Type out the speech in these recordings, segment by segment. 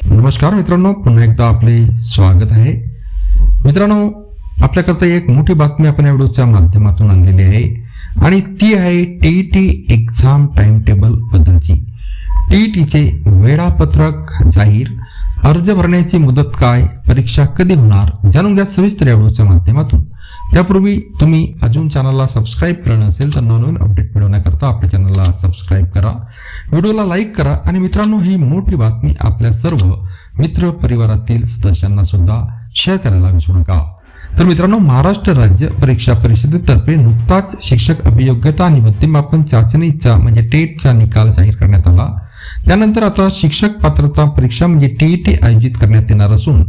नमस्कार मित्रांनो पुन्हा एकदा आपले स्वागत आहे. मित्रांनो आपल्याकरता एक मोठी बातमी आपण या व्हिडिओच्या माध्यमातून आणलेली आहे. आणि ती आहे T T exam time table बद्दलची टीईटीचे वेळापत्रक जाहीर अर्ज भरण्याची मुदत काय परीक्षा कधी होणार जाणून घ्या सविस्तर या व्हिडिओच्या माध्यमातून. त्यापूर्वी तुम्ही अजून चॅनलला सबस्क्राईब केलं नसेल तर नवनवीन अपडेट मिळवण्याकरता आपल्या चॅनलला सबस्क्राईब व्हिडिओला लाईक करा आणि मित्रांनो ही मोठी बातमी आपल्या सर्व मित्र परिवारातील सदस्यांना सुद्धा शेअर करायला विसरू नका. तर मित्रांनो महाराष्ट्र राज्य परीक्षा परिषदेतर्फे नुकताच शिक्षक अभियोग्यता आणि मध्यमापन चाचणीचा म्हणजे टेटचा निकाल जाहीर करण्यात आला. त्यानंतर आता शिक्षक पात्रता परीक्षा म्हणजे टीईटी आयोजित करण्यात येणार असून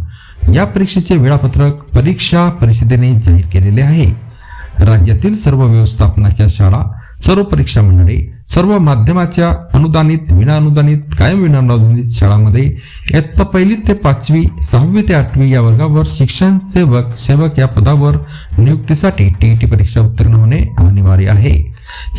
या परीक्षेचे वेळापत्रक परीक्षा परिषदेने जाहीर केलेले आहे. राज्यातील सर्व व्यवस्थापनाच्या शाळा सर्व परीक्षा मंडळे सर्व माध्यमाच्या अनुदानित विनाअनुदानित कायम विनाअनुदानित शाळांमध्ये इयत्ता पहिली ते पाचवी सहावी ते आठवी या वर्गावर शिक्षण सेवक सेवक या पदावर नियुक्तीसाठी टीईटी परीक्षा उत्तीर्ण होणे अनिवार्य आहे.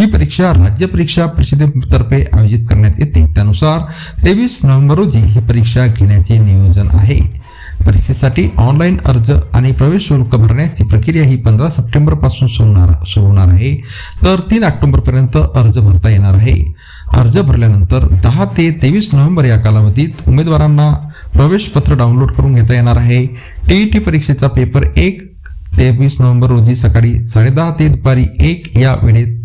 ही परीक्षा राज्य परीक्षा परिषदेतर्फे आयोजित करण्यात येते. त्यानुसार तेवीस नोव्हेंबर रोजी ही परीक्षा घेण्याचे नियोजन आहे. परीक्षेसाठी ऑनलाईन अर्ज आणि प्रवेश शुल्क भरण्याची प्रक्रिया ही पंधरा सप्टेंबरपासून सुरू होणार आहे. तर तीन ऑक्टोबर पर्यंत अर्ज भरता येणार आहे. अर्ज भरल्यानंतर दहा ते तेवीस नोव्हेंबर या कालावधीत उमेदवारांना प्रवेश पत्र डाउनलोड करून घेता येणार आहे. टीईटी परीक्षेचा पेपर एक तेवीस नोव्हेंबर रोजी सकाळी साडेदहा ते दुपारी एक या वेळेत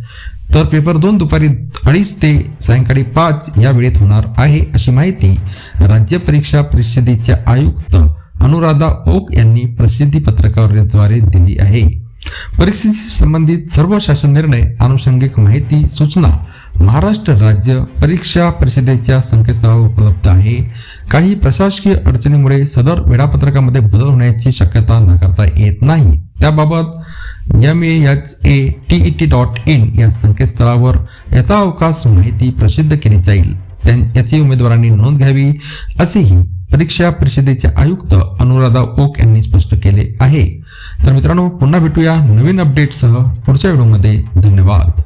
तर पेपर दोन दुपारी अडीच ते सायंकाळी पाच या वेळेत होणार आहे अशी माहिती राज्य परीक्षा परिषदेच्या आयुक्त अनुराधा ओक यांनी प्रसिद्धी पत्रकाद्वारे दिली आहे. परीक्षेशी संबंधित सर्व शासन निर्णय आनुषंगिक माहिती सूचना महाराष्ट्र राज्य परीक्षा परिषदेच्या संकेतस्थळावर उपलब्ध आहे. काही प्रशासकीय अडचणीमुळे सदर वेळापत्रकामध्ये बदल होण्याची शक्यता नाकारता येत नाही. त्याबाबत M H A T T dot in या संकेतस्थळावर यथावकाश माहिती प्रसिद्ध केली जाईल. याची उमेदवारांनी नोंद घ्यावी असेही परीक्षा परिषदेचे आयुक्त अनुराधा ओक यांनी स्पष्ट केले आहे. तर मित्रांनो पुन्हा भेटूया नवीन अपडेटसह पुढच्या व्हिडिओमध्ये धन्यवाद.